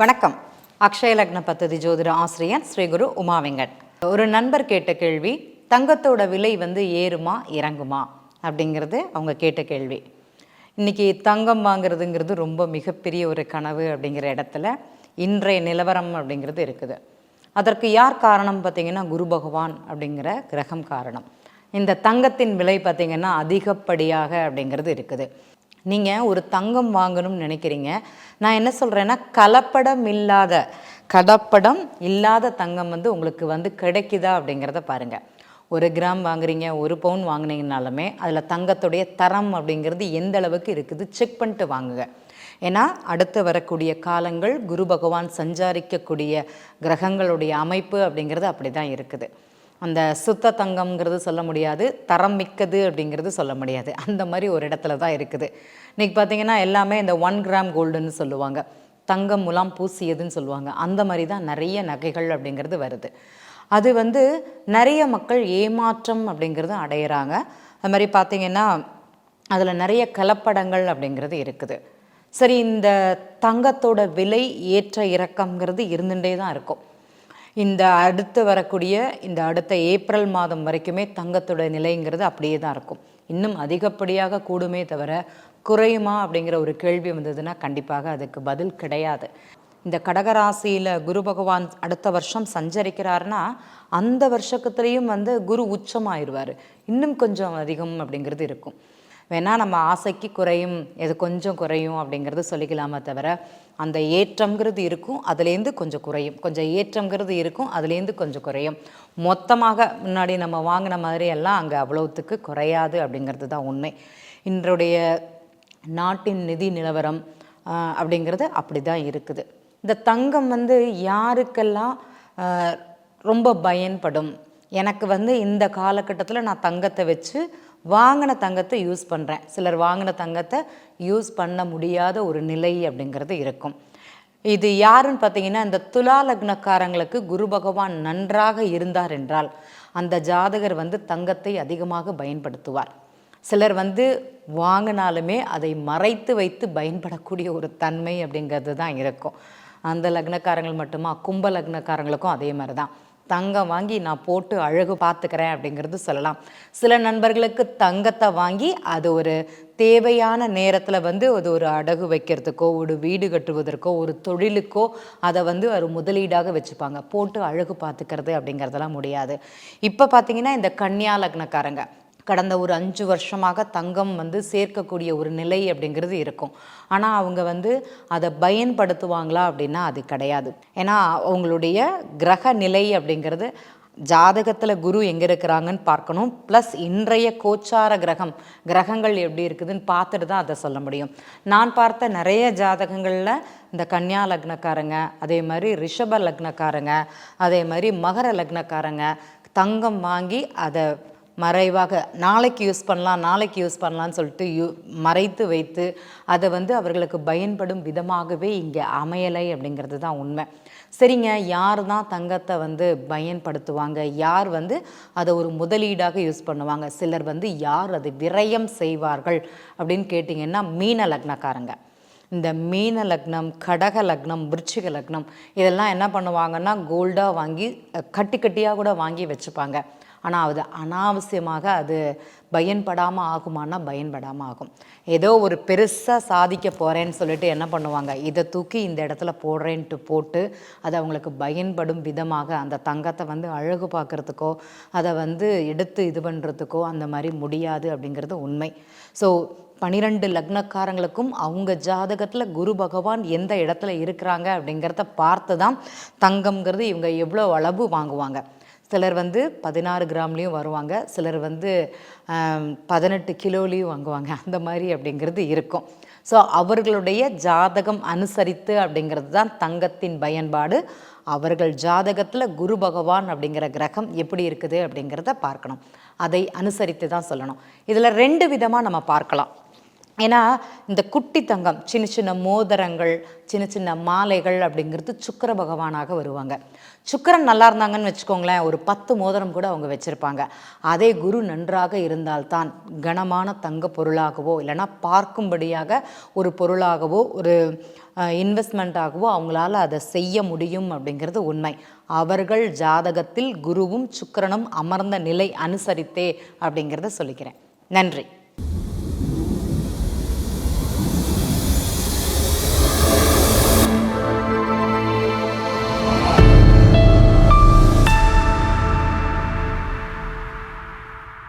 வணக்கம். அக்ஷய லக்ன பத்ததி ஜோதிட ஆசிரியர் ஸ்ரீகுரு உமா வெங்கட். ஒரு நண்பர் கேட்ட கேள்வி தங்கத்தோட விலை வந்து ஏறுமா இறங்குமா? அப்படிங்கிறது அவங்க கேட்ட கேள்வி. இன்றைக்கி தங்கம் வாங்குறதுங்கிறது ரொம்ப மிகப்பெரிய ஒரு கனவு அப்படிங்கிற இடத்துல இன்றைய நிலவரம் அப்படிங்கிறது இருக்குது. அதற்கு யார் காரணம் பார்த்தீங்கன்னா குரு பகவான் அப்படிங்கிற கிரகம் காரணம். இந்த தங்கத்தின் விலை பார்த்தீங்கன்னா அதிகப்படியாக அப்படிங்கிறது இருக்குது. நீங்கள் ஒரு தங்கம் வாங்கணும்னு நினைக்கிறீங்க. நான் என்ன சொல்கிறேன்னா கலப்படம் இல்லாத கடப்படம் இல்லாத தங்கம் வந்து உங்களுக்கு வந்து கிடைக்குதா அப்படிங்கிறத பாருங்கள் ஒரு கிராம் வாங்குறீங்க ஒரு பவுன் வாங்கினீங்கனாலுமே அதில் தங்கத்துடைய தரம் அப்படிங்கிறது எந்த அளவுக்கு இருக்குது செக் பண்ணிட்டு வாங்குங்க. ஏன்னா அடுத்து வரக்கூடிய காலங்கள் குரு பகவான் சஞ்சாரிக்கக்கூடிய கிரகங்களுடைய அமைப்பு அப்படிங்கிறது அப்படி தான் இருக்குது. அந்த சுத்த தங்கம்ங்கிறது சொல்ல முடியாது தரம் மிக்கது அப்படிங்கிறது சொல்ல முடியாது. அந்த மாதிரி ஒரு இடத்துல தான் இருக்குது. இன்றைக்கி பார்த்தீங்கன்னா எல்லாமே இந்த ஒன் கிராம் கோல்டுன்னு சொல்லுவாங்க. தங்கம் முலாம் பூசியதுன்னு சொல்லுவாங்க. அந்த மாதிரி தான் நிறைய நகைகள் அப்படிங்கிறது வருது. அது வந்து நிறைய மக்கள் ஏமாற்றம் அப்படிங்கிறது அடையிறாங்க. அது மாதிரி பார்த்தீங்கன்னா அதில் நிறைய கலப்படங்கள் அப்படிங்கிறது இருக்குது. சரி இந்த தங்கத்தோட விலை ஏற்ற இறக்கம்ங்கிறது இருந்துகிட்டே தான் இருக்கும். இந்த அடுத்து வரக்கூடிய இந்த அடுத்த ஏப்ரல் மாதம் வரைக்குமே தங்கத்தோட நிலைங்கிறது அப்படியே தான் இருக்கும். இன்னும் அதிகப்படியாக கூடுமே தவிர குறையுமா அப்படிங்கிற ஒரு கேள்வி வந்ததுன்னா கண்டிப்பாக அதுக்கு பதில் கிடையாது. இந்த கடகராசியில் குரு பகவான் அடுத்த வருஷம் சஞ்சரிக்கிறாருன்னா அந்த வருஷத்துலேயும் வந்து குரு உச்சமாயிருவார். இன்னும் கொஞ்சம் அதிகம் அப்படிங்கிறது இருக்கும். வேணால் நம்ம ஆசைக்கு குறையும் எது கொஞ்சம் குறையும் அப்படிங்கிறது சொல்லிக்கலாமே தவிர அந்த ஏற்றம்ங்கிறது இருக்கும் அதுலேருந்து கொஞ்சம் குறையும். கொஞ்சம் ஏற்றம்ங்கிறது இருக்கும் அதுலேருந்து கொஞ்சம் குறையும். மொத்தமாக முன்னாடி நம்ம வாங்கின மாதிரி எல்லாம் அங்கே அவ்வளோத்துக்கு குறையாது அப்படிங்கிறது தான் உண்மை. இன்றைய நாட்டின் நிதி நிலவரம் அப்படிங்கிறது அப்படி தான் இருக்குது. இந்த தங்கம் வந்து யாருக்கெல்லாம் ரொம்ப பயன்படும்? எனக்கு வந்து இந்த காலகட்டத்தில் நான் தங்கத்தை வச்சு வாங்கின தங்கத்தை யூஸ் பண்ணுறேன் சிலர் வாங்கின தங்கத்தை யூஸ் பண்ண முடியாத ஒரு நிலை அப்படிங்கிறது இருக்கும். இது யாருன்னு பார்த்தீங்கன்னா இந்த துலா லக்னக்காரங்களுக்கு குரு பகவான் நன்றாக இருந்தார் என்றால் அந்த ஜாதகர் வந்து தங்கத்தை அதிகமாக பயன்படுத்துவார். சிலர் வந்து வாங்கினாலுமே அதை மறைத்து வைத்து பயன்படக்கூடிய ஒரு தன்மை அப்படிங்கிறது தான் இருக்கும். அந்த லக்னக்காரங்கள் மட்டுமா? கும்ப லக்னக்காரங்களுக்கும் அதே மாதிரி தான். தங்கம் வாங்கி நான் போட்டு அழகு பார்த்துக்கிறேன் அப்படிங்கிறது சொல்லலாம். சில நண்பர்களுக்கு தங்கத்தை வாங்கி அது ஒரு தேவையான நேரத்தில் வந்து அது ஒரு அடகு வைக்கிறதுக்கோ ஒரு வீடு கட்டுவதற்கோ ஒரு தொழிலுக்கோ அதை வந்து ஒரு முதலீடாக வச்சுப்பாங்க. போட்டு அழகு பார்த்துக்கிறது அப்படிங்கிறதெல்லாம் முடியாது. இப்போ பார்த்தீங்கன்னா இந்த கன்னியா லக்னக்காரங்க. கடந்த ஒரு அஞ்சு வருஷமாக தங்கம் வந்து சேர்க்கக்கூடிய ஒரு நிலை அப்படிங்கிறது இருக்கும். ஆனால் அவங்க வந்து அதை பயன்படுத்துவாங்களா அப்படின்னா அது கிடையாது. ஏன்னா அவங்களுடைய கிரக நிலை அப்படிங்கிறது ஜாதகத்தில் குரு எங்கே இருக்கிறாங்கன்னு பார்க்கணும். ப்ளஸ் இன்றைய கோச்சார கிரகம் கிரகங்கள் எப்படி இருக்குதுன்னு பார்த்துட்டு தான் அதை சொல்ல முடியும். நான் பார்த்த நிறைய ஜாதகங்களில் இந்த கன்னியா லக்னக்காரங்க அதே மாதிரி ரிஷப லக்னக்காரங்க அதே மாதிரி மகர லக்னக்காரங்க தங்கம் வாங்கி அதை மறைவாக நாளைக்கு யூஸ் பண்ணலாம் நாளைக்கு யூஸ் பண்ணலான்னு சொல்லிட்டு யூ மறைத்து வைத்து அதை வந்து அவர்களுக்கு பயன்படும் விதமாகவே இங்கே அமையலை அப்படிங்கிறது தான் உண்மை. சரிங்க யார் தான் தங்கத்தை வந்து பயன்படுத்துவாங்க? யார் வந்து அதை ஒரு முதலீடாக யூஸ் பண்ணுவாங்க? சிலர் வந்து யார் அதை விரயம் செய்வார்கள் அப்படின்னு கேட்டிங்கன்னா மீன லக்னக்காரங்க. இந்த மீன லக்னம் கடக லக்னம் விருச்சிக லக்னம் இதெல்லாம் என்ன பண்ணுவாங்கன்னா கோல்டாக வாங்கி கட்டி கட்டியாக கூட வாங்கி வச்சுப்பாங்க. ஆனால் அது அனாவசியமாக அது பயன்படாமல் ஆகுமானா பயன்படாமல் ஆகும். ஏதோ ஒரு பெருசாக சாதிக்க போகிறேன்னு சொல்லிட்டு என்ன பண்ணுவாங்க? இதை தூக்கி இந்த இடத்துல போடுறேன்ட்டு போட்டு அது அவங்களுக்கு பயன்படும் விதமாக அந்த தங்கத்தை வந்து அழகு பார்க்குறதுக்கோ அதை வந்து எடுத்து இது பண்ணுறதுக்கோ அந்த மாதிரி முடியாது அப்படிங்கிறது உண்மை. ஸோ பனிரெண்டு லக்னக்காரங்களுக்கும் அவங்க ஜாதகத்தில் குரு பகவான் எந்த இடத்துல இருக்கிறாங்க அப்படிங்கிறத பார்த்து தான் தங்கம்ங்கிறது இவங்க எவ்வளோ அளவு வாங்குவாங்க. சிலர் வந்து பதினாறு கிராம்லேயும் வருவாங்க. சிலர் வந்து பதினெட்டு கிலோலேயும் வாங்குவாங்க. அந்த மாதிரி அப்படிங்கிறது இருக்கும். ஸோ அவர்களுடைய ஜாதகம் அனுசரித்து அப்படிங்கிறது தான் தங்கத்தின் பயன்பாடு. அவர்கள் ஜாதகத்தில் குரு பகவான் அப்படிங்கிற கிரகம் எப்படி இருக்குது அப்படிங்கிறத பார்க்கணும். அதை அனுசரித்து தான் சொல்லணும். இதில் ரெண்டு விதமாக நம்ம பார்க்கலாம். ஏன்னா இந்த குட்டி தங்கம் சின்ன சின்ன மோதிரங்கள் சின்ன சின்ன மாலைகள் அப்படிங்கிறது சுக்கர பகவானாக வருவாங்க. சுக்கரன் நல்லா இருந்தாங்கன்னு வச்சுக்கோங்களேன் ஒரு பத்து மோதிரம் கூட அவங்க வச்சுருப்பாங்க. அதே குரு நன்றாக இருந்தால்தான் கனமான தங்க பொருளாகவோ இல்லைன்னா பார்க்கும்படியாக ஒரு பொருளாகவோ ஒரு இன்வெஸ்ட்மெண்ட்டாகவோ அவங்களால அதை செய்ய முடியும் அப்படிங்கிறது உண்மை. அவர்கள் ஜாதகத்தில் குருவும் சுக்கரனும் அமர்ந்த நிலை அனுசரித்தே அப்படிங்கிறத சொல்லிக்கிறேன். நன்றி.